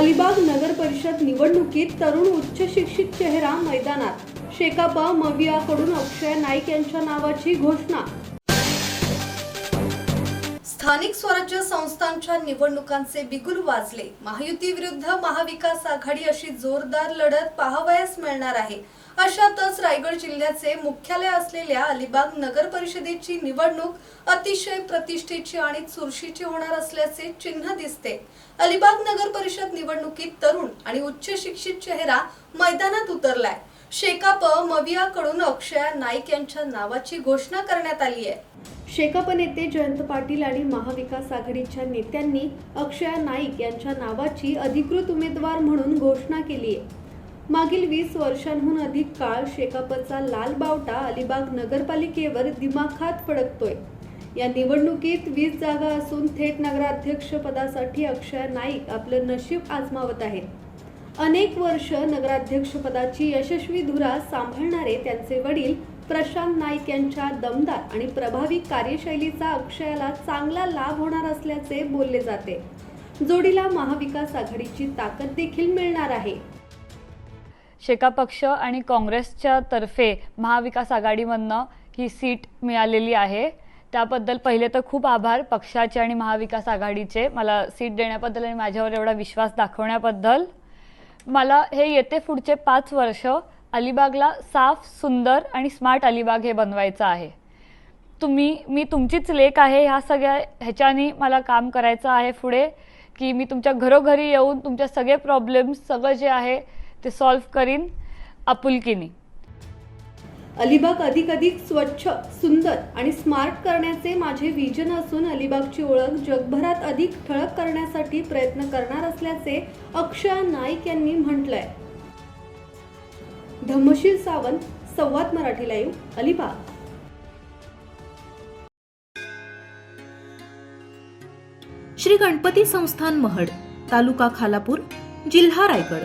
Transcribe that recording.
अलिबाग नगर परिषद निवडणुकीत तरुण उच्च शिक्षित चेहरा मैदानात. शेकापा मवियाकडून अक्षय नाईक यांच्या नावाची घोषणा. स्थानिक स्वराज्य संस्थांच्या निवडणुकांचे बिगुल वाजले. महायुती विरुद्ध महाविकास आघाडी अशी जोरदार लढत पाहावयास मिळणार आहे. अशातच रायगड जिल्ह्याचे मुख्यालय असलेल्या अलिबाग नगर परिषदेची निवडणूक अतिशय प्रतिष्ठेची आणि चुरशीची होणार असल्याचे चिन्ह दिसते. अलिबाग नगर परिषद निवडणुकीत तरुण आणि उच्च शिक्षित चेहरा मैदानात उतरलाय. शेकाप मवियाकडून अक्षया नाईक यांच्या नावाची घोषणा करण्यात आली आहे. शेकाप नेते जयंत पाटील आणि महाविकास आघाडीच्या नेत्यांनी अक्षया नाईक यांच्या नावाची अधिकृत उमेदवार म्हणून घोषणा केली आहे. मागील वीस वर्षांहून अधिक काळ शेकापचा लाल बावटा अलिबाग नगरपालिकेवर दिमाखात फडकतोय. या निवडणुकीत वीस जागा असून थेट नगराध्यक्ष पदासाठी अक्षय नाईक आपलं नशीब आजमावत आहेत. अनेक वर्ष नगराध्यक्षपदाची यशस्वी धुरा सांभाळणारे त्यांचे वडील प्रशांत नाईक यांच्या दमदार आणि प्रभावी कार्यशैलीचा अक्षयाला चांगला लाभ होणार असल्याचे बोलले जाते. जोडीला महाविकास आघाडीची ताकद देखील मिळणार आहे. शेका पक्ष आणि काँग्रेसच्या तर्फे महाविकास आघाडीमधनं ही सीट मिळालेली आहे. त्याबद्दल पहिले तर खूप आभार पक्षाचे आणि महाविकास आघाडीचे. मला सीट देण्याबद्दल आणि माझ्यावर एवढा विश्वास दाखवण्याबद्दल. मला हे येते पुढचे पाच वर्ष अलिबागला साफ सुंदर आणि स्मार्ट अलिबाग हे बनवायचं आहे. तुम्ही मी तुमचीच लेख आहे ह्या सगळ्या ह्याच्यानी मला काम करायचं आहे पुढे की मी तुमच्या घरोघरी येऊन तुमच्या सगळे प्रॉब्लेम्स सगळं जे आहे ते सॉल्व्ह करीन आपुलकीनी. अलिबाग अधिक अधिक स्वच्छ सुंदर आणि स्मार्ट करण्याचे माझे विजन असून अलिबागची ओळख जगभरात अधिक ठळक करण्यासाठी प्रयत्न करणार असल्याचे अक्षय नाईक यांनी म्हटलंय. धम्मशील सावंत संवाद मराठी लाईव्ह अलिबाग. श्री गणपती संस्थान महड तालुका खालापूर जिल्हा रायगड.